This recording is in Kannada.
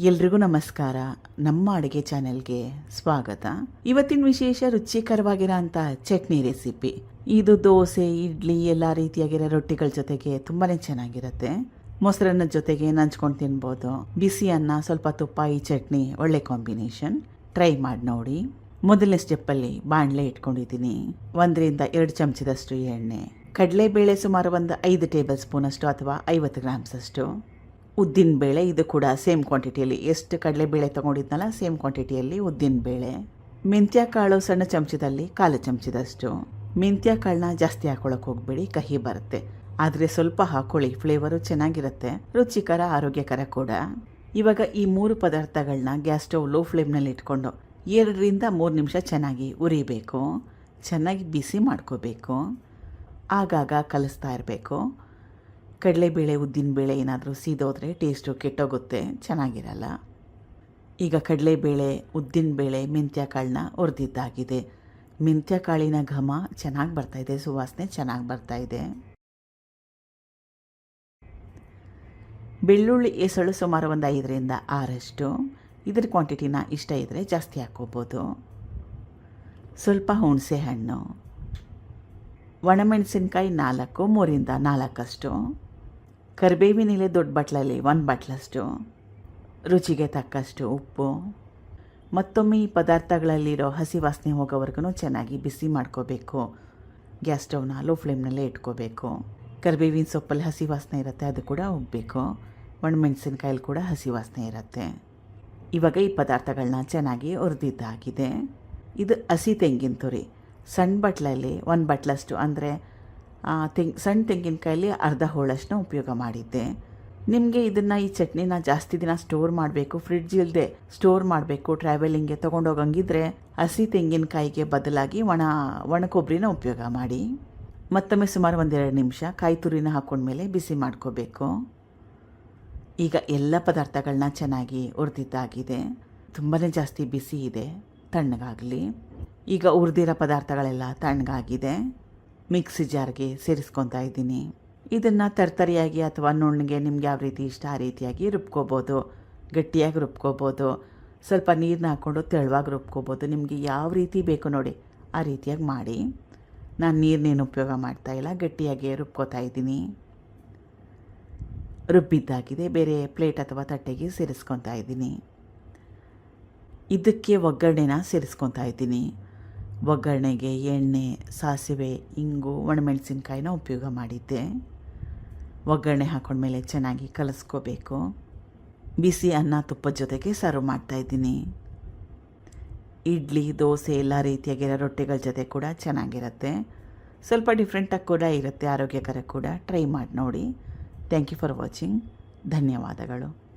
ಎಲ್ರಿಗೂ ನಮಸ್ಕಾರ. ನಮ್ಮ ಅಡುಗೆ ಚಾನೆಲ್ಗೆ ಸ್ವಾಗತ. ಇವತ್ತಿನ ವಿಶೇಷ ರುಚಿಕರವಾಗಿರೋ ಚಟ್ನಿ ರೆಸಿಪಿ. ಇದು ದೋಸೆ, ಇಡ್ಲಿ, ಎಲ್ಲ ರೀತಿಯಾಗಿರೋ ರೊಟ್ಟಿಗಳ ಜೊತೆಗೆ ತುಂಬಾ ಚೆನ್ನಾಗಿರುತ್ತೆ. ಮೊಸರನ್ನ ಜೊತೆಗೆ ನಂಚ್ಕೊಂಡು ತಿನ್ಬೋದು. ಬಿಸಿ ಅನ್ನ, ಸ್ವಲ್ಪ ತುಪ್ಪ, ಈ ಚಟ್ನಿ ಒಳ್ಳೆ ಕಾಂಬಿನೇಷನ್. ಟ್ರೈ ಮಾಡಿ ನೋಡಿ. ಮೊದಲನೇ ಸ್ಟೆಪ್ಪಲ್ಲಿ ಬಾಣಲೆ ಇಟ್ಕೊಂಡಿದ್ದೀನಿ. ಒಂದರಿಂದ ಎರಡು ಚಮಚದಷ್ಟು ಎಣ್ಣೆ. ಕಡಲೆಬೇಳೆ ಸುಮಾರು ಒಂದು ಐದು ಟೇಬಲ್ ಸ್ಪೂನ್ ಅಷ್ಟು ಅಥವಾ ಐವತ್ತು ಗ್ರಾಮ್ಸ್ ಉದ್ದಿನ ಬೇಳೆ, ಇದು ಕೂಡ ಸೇಮ್ ಕ್ವಾಂಟಿಟಿಯಲ್ಲಿ ಎಷ್ಟು ಕಡಲೆಬೇಳೆ ತೊಗೊಂಡಿದ್ನಲ್ಲ ಸೇಮ್ ಕ್ವಾಂಟಿಟಿಯಲ್ಲಿ ಉದ್ದಿನ ಬೇಳೆ. ಮೆಂತ್ಯ ಕಾಳು ಸಣ್ಣ ಚಮಚದಲ್ಲಿ ಕಾಲು ಚಮಚದಷ್ಟು. ಮೆಂತ್ಯ ಕಾಳನ್ನ ಜಾಸ್ತಿ ಹಾಕೊಳಕ್ಕೆ ಹೋಗಬೇಡಿ, ಕಹಿ ಬರುತ್ತೆ. ಆದರೆ ಸ್ವಲ್ಪ ಹಾಕೊಳ್ಳಿ ಫ್ಲೇವರು ಚೆನ್ನಾಗಿರುತ್ತೆ, ರುಚಿಕರ, ಆರೋಗ್ಯಕರ ಕೂಡ. ಇವಾಗ ಈ ಮೂರು ಪದಾರ್ಥಗಳನ್ನ ಗ್ಯಾಸ್ ಸ್ಟವ್ ಲೋ ಫ್ಲೇಮ್ನಲ್ಲಿ ಇಟ್ಕೊಂಡು ಎರಡರಿಂದ ಮೂರು ನಿಮಿಷ ಚೆನ್ನಾಗಿ ಉರಿಬೇಕು. ಚೆನ್ನಾಗಿ ಬಿಸಿ ಮಾಡ್ಕೋಬೇಕು. ಆಗಾಗ ಕಲಿಸ್ತಾ ಇರಬೇಕು. ಕಡಲೆಬೇಳೆ ಉದ್ದಿನಬೇಳೆ ಏನಾದರೂ ಸೀದೋದ್ರೆ ಟೇಸ್ಟು ಕೆಟ್ಟೋಗುತ್ತೆ, ಚೆನ್ನಾಗಿರಲ್ಲ. ಈಗ ಕಡಲೆಬೇಳೆ ಉದ್ದಿನಬೇಳೆ ಮೆಂತ್ಯ ಕಾಳನ್ನ ಹುರಿದಿದ್ದಾಗಿದೆ ಮೆಂತ್ಯ ಕಾಳಿನ ಘಮ ಚೆನ್ನಾಗಿ ಬರ್ತಾಯಿದೆ ಸುವಾಸನೆ ಚೆನ್ನಾಗಿ ಬರ್ತಾಯಿದೆ ಬೆಳ್ಳುಳ್ಳಿ ಎಸಳು ಸುಮಾರು ಒಂದು ಐದರಿಂದ ಆರಷ್ಟು. ಇದ್ರ ಕ್ವಾಂಟಿಟಿನ ಇಷ್ಟ ಇದ್ದರೆ ಜಾಸ್ತಿ ಹಾಕ್ಕೋಬೋದು. ಸ್ವಲ್ಪ ಹುಣಸೆ ಹಣ್ಣು. ಒಣಮೆಣಸಿನ್ಕಾಯಿ ನಾಲ್ಕು, ಮೂರಿಂದ ನಾಲ್ಕಷ್ಟು. ಕರಿಬೇವಿನ ಎಲೆ ದೊಡ್ಡ ಬಟ್ಲಲ್ಲಿ, ಒಂದು ಬಟ್ಲಷ್ಟು, ರುಚಿಗೆ ತಕ್ಕಷ್ಟು ಉಪ್ಪು, ಮತ್ತೊಮ್ಮೆ ಈ ಪದಾರ್ಥಗಳಲ್ಲಿರೋ ಹಸಿ ವಾಸನೆ ಹೋಗೋವರೆಗೂ ಚೆನ್ನಾಗಿ ಬಿಸಿ ಮಾಡ್ಕೋಬೇಕು. ಗ್ಯಾಸ್ ಸ್ಟವ್ನ ಲೋ ಫ್ಲೇಮ್ನಲ್ಲೇ ಇಟ್ಕೋಬೇಕು. ಕರಿಬೇವಿನ ಸೊಪ್ಪಲ್ಲಿ ಹಸಿ ವಾಸನೆ ಇರುತ್ತೆ, ಅದು ಕೂಡ ಹೋಗಬೇಕು ಒಣಮೆಣಸಿನ್ಕಾಯಲ್ಲಿ ಕೂಡ ಹಸಿ ವಾಸನೆ ಇರುತ್ತೆ. ಇವಾಗ ಈ ಪದಾರ್ಥಗಳನ್ನ ಚೆನ್ನಾಗಿ ಹುರಿದಿದ್ದಾಗಿದೆ. ಇದು ಹಸಿ ತೆಂಗಿನ ತುರಿ. ಸಣ್ಣ ಬಟ್ಲಲ್ಲಿ ಒಂದು ಬಟ್ಲಷ್ಟು ಅಂದರೆ ತೆಂಗ್ ಸಣ್ಣ ತೆಂಗಿನಕಾಯಲ್ಲಿ ಅರ್ಧ ಹೋಳಷ್ಟನ್ನ ಉಪಯೋಗ ಮಾಡಿದ್ದೆ. ನಿಮಗೆ ಇದನ್ನು ಈ ಚಟ್ನಿನ ಜಾಸ್ತಿ ದಿನ ಸ್ಟೋರ್ ಮಾಡಬೇಕು, ಫ್ರಿಡ್ಜ್ ಇಲ್ಲದೆ ಸ್ಟೋರ್ ಮಾಡಬೇಕು, ಟ್ರಾವೆಲಿಂಗ್ಗೆ ತೊಗೊಂಡೋಗಂಗಿದ್ರೆ ಹಸಿ ತೆಂಗಿನಕಾಯಿಗೆ ಬದಲಾಗಿ ಒಣ ಒಣ ಕೊಬ್ಬರಿನ ಉಪಯೋಗ ಮಾಡಿ. ಮತ್ತೊಮ್ಮೆ ಸುಮಾರು ಒಂದೆರಡು ನಿಮಿಷ ಕಾಯಿ ತುರಿನ ಹಾಕೊಂಡ್ಮೇಲೆ ಬಿಸಿ ಮಾಡ್ಕೋಬೇಕು. ಈಗ ಎಲ್ಲ ಪದಾರ್ಥಗಳನ್ನ ಚೆನ್ನಾಗಿ ಉರಿದಿದ್ದಾಗಿದೆ ತುಂಬಾ ಜಾಸ್ತಿ ಬಿಸಿ ಇದೆ, ತಣ್ಣಗಾಗಲಿ. ಈಗ ಉರಿದಿರೋ ಪದಾರ್ಥಗಳೆಲ್ಲ ತಣ್ಣಗಾಗಿದೆ. ಮಿಕ್ಸಿ ಜಾರ್ಗೆ ಸೇರಿಸ್ಕೊತಾ ಇದ್ದೀನಿ. ಇದನ್ನು ತರ್ತರಿಯಾಗಿ ಅಥವಾ ನುಣ್ಣಗೆ ನಿಮ್ಗೆ ಯಾವ ರೀತಿ ಇಷ್ಟ ಆ ರೀತಿಯಾಗಿ ರುಬ್ಕೋಬೋದು. ಗಟ್ಟಿಯಾಗಿ ರುಬ್ಕೋಬೋದು. ಸ್ವಲ್ಪ ನೀರನ್ನ ಹಾಕ್ಕೊಂಡು ತೆಳುವಾಗಿ ರುಬ್ಕೋಬೋದು. ನಿಮಗೆ ಯಾವ ರೀತಿ ಬೇಕು ನೋಡಿ ಆ ರೀತಿಯಾಗಿ ಮಾಡಿ. ನಾನು ನೀರನ್ನೇನು ಉಪಯೋಗ ಮಾಡ್ತಾಯಿಲ್ಲ ಗಟ್ಟಿಯಾಗಿ ರುಬ್ಕೋತಾ ಇದ್ದೀನಿ. ರುಬ್ಬಿದ್ದಾಗಿದೆ, ಬೇರೆ ಪ್ಲೇಟ್ ಅಥವಾ ತಟ್ಟೆಗೆ ಸೇರಿಸ್ಕೊತಾ ಇದ್ದೀನಿ. ಇದಕ್ಕೆ ಒಗ್ಗರಣೆನ ಸೇರಿಸ್ಕೊತಾ ಇದ್ದೀನಿ. ಒಗ್ಗರಣೆಗೆ, ಎಣ್ಣೆ, ಸಾಸಿವೆ, ಇಂಗು, ಒಣಮೆಣಸಿನ್ಕಾಯಿನ ಉಪಯೋಗ ಮಾಡಿದ್ದೆ. ಒಗ್ಗರಣೆ ಹಾಕೊಂಡ್ಮೇಲೆ ಚೆನ್ನಾಗಿ ಕಲಸ್ಕೋಬೇಕು. ಬಿಸಿ ಅನ್ನ ತುಪ್ಪದ ಜೊತೆಗೆ ಸರ್ವ್ ಮಾಡ್ತಾಯಿದ್ದೀನಿ ಇಡ್ಲಿ, ದೋಸೆ ಎಲ್ಲ ರೀತಿಯಾಗಿರೋ ರೊಟ್ಟಿಗಳ ಜೊತೆ ಕೂಡ ಚೆನ್ನಾಗಿರುತ್ತೆ. ಸ್ವಲ್ಪ ಡಿಫ್ರೆಂಟಾಗಿ ಕೂಡ ಇರುತ್ತೆ, ಆರೋಗ್ಯಕರ ಕೂಡ. ಟ್ರೈ ಮಾಡಿ ನೋಡಿ. Thank you for watching. ಧನ್ಯವಾದಗಳು.